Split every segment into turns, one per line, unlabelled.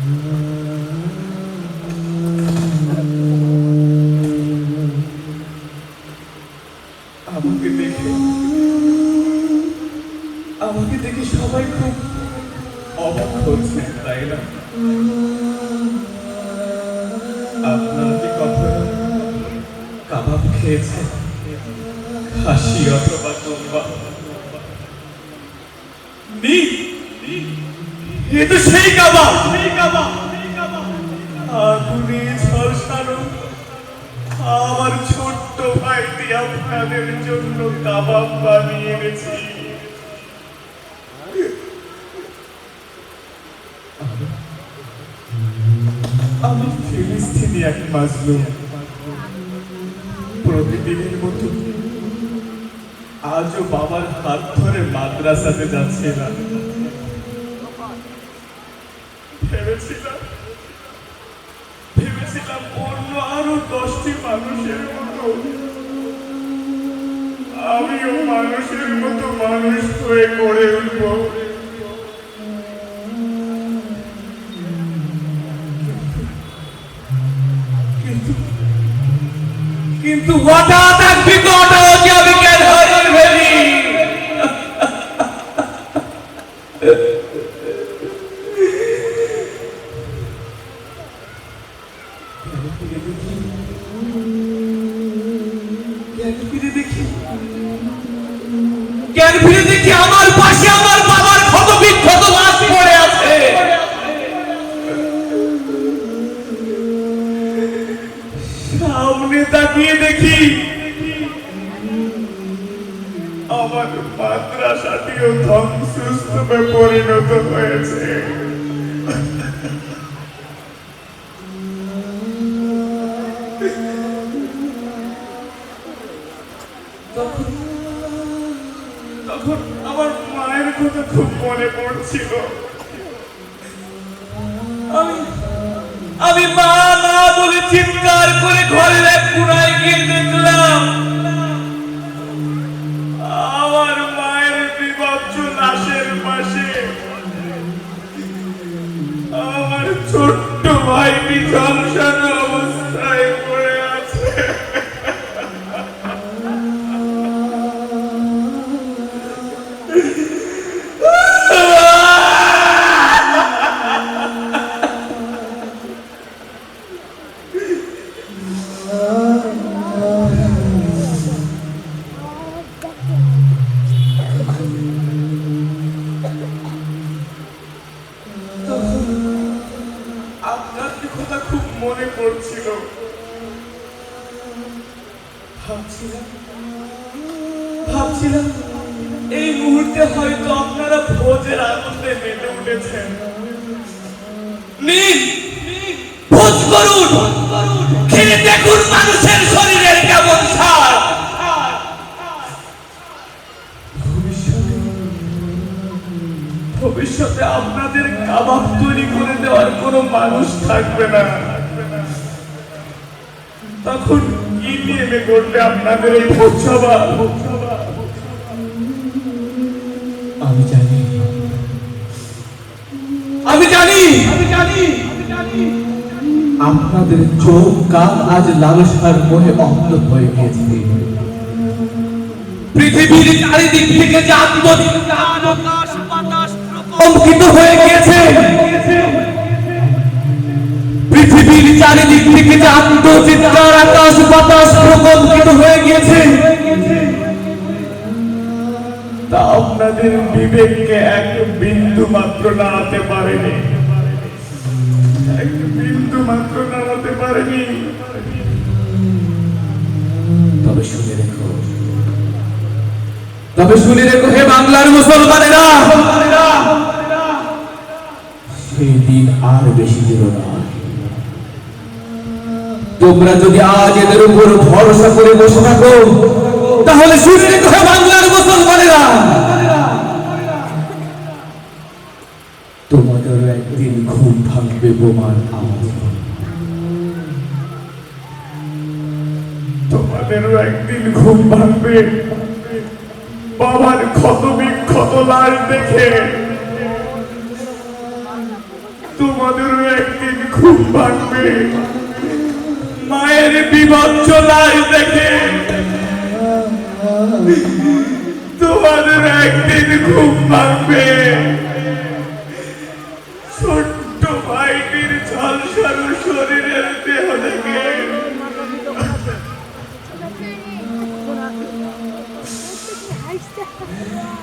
আমাকে আমাকে দেখে সবাই অবাক হচ্ছে তাই না আপনারা খেয়েছেন খাসি অথবা সেই কাবাব আগুনে আমার ছোট্ট ভাইটি আপনাদের জন্য কাবাব বানিয়ে এনেছি। আমি ফিলিস্তিনি এক মাজলুম। প্রতিদিনের মতো আজও বাবার হাত ধরে মাদ্রাসাতে যাচ্ছিলাম। ভেবেছিলাম অন্য আরও দশটি মানুষের মতো। আমিও মানুষের মতো মানুষ হয়ে গড়ে কিন্তু হঠাৎ এক বিকট ফিরে দেখি? জ্ঞান ফিরে দেখি? আমার পাশে আমার বাবার ক্ষত বিক্ষত লাশ পড়ে আছে। সামনে তাকিয়ে দেখি আমার মাদ্রাসাটিও ধ্বংসস্তূপে পরিণত হয়েছে। পড়ছিল আমি আমি মা মা বলে চিৎকার করে ঘরের এক কোনায় গিয়ে দেখলাম, আমার মায়ের বিভৎস লাশের পাশে আমার ছোট্ট ভাই ঝলসানো মনে পড়ছিল? ভাবছিলাম ভাবছিলাম এই মুহূর্তে হয়তো আপনারা ভোজের আনন্দে মেতে উঠেছেন। ভোজ করুন। খেয়ে দেখুন মানুষের শরীরের কেমন সার। ভবিষ্যতে আপনাদের কাবাব তৈরি করে দেওয়ার কোনো মানুষ থাকবে না। তখন কি নিয়ে করবে আপনাদের এই ভোজসভা
আমি জানি।
আমি জানি
আপনাদের চোখ, কান আজ লালসার মোহে অন্ধ হয়ে গিয়েছে।
পৃথিবীর চারিদিক থেকে যে আত্মকম্পিত হয়ে গিয়েছে। পৃথিবীর চারিদিক থেকে যে আত্মচিৎকার আকাশ, বাতাস প্রকম্পিত হয়ে গিয়েছে। তা আপনাদের বিবেককে এক বিন্দু মাত্র নাড়াতে পারেনি। এক বিন্দু মাত্র নাড়াতে পারেনি
তবে শুনে রেখো তবে শুনে রেখো হে বাংলার মুসলমানেরা আর বেশি তোমরা যদি আজ এদের উপর ভরসা করে বসে থাকো তাহলে শুনে রেখো হে বাংলার মুসলমানেরা তোমাদেরও একদিন ঘুম ভাঙবে বোমার আওয়াজ
তোমাদেরও একদিন ঘুম ভাঙবে বাবার ক্ষত বিক্ষত দেখে তোমাদেরও একদিন খুব ভাঙবে মায়ের বিভৎস লাশ দেখে তোমাদের একদিন খুব ভাঙবে। ছোট্ট ভাইটির ঝলসারু শরীরের দেহ দেখে।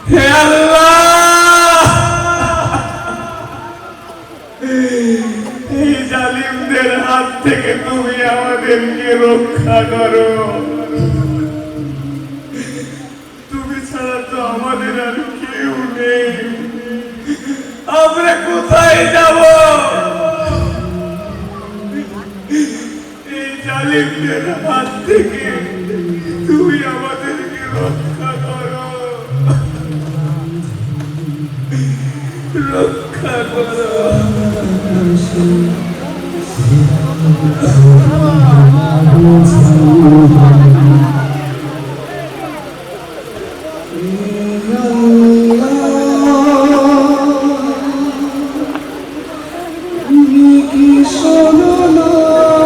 হে আল্লাহ! এই জালিমদের হাত থেকে তুমি আমাদেরকে রক্ষা করো। তুমি ছাড়া তো আমাদের আর কেউ নেই। আমরা কোথায় যাব? এই জালিমদের হাত থেকে তুমি আমাদেরকে রক্ষা করো। রক্ষা করো। কি শোনো না?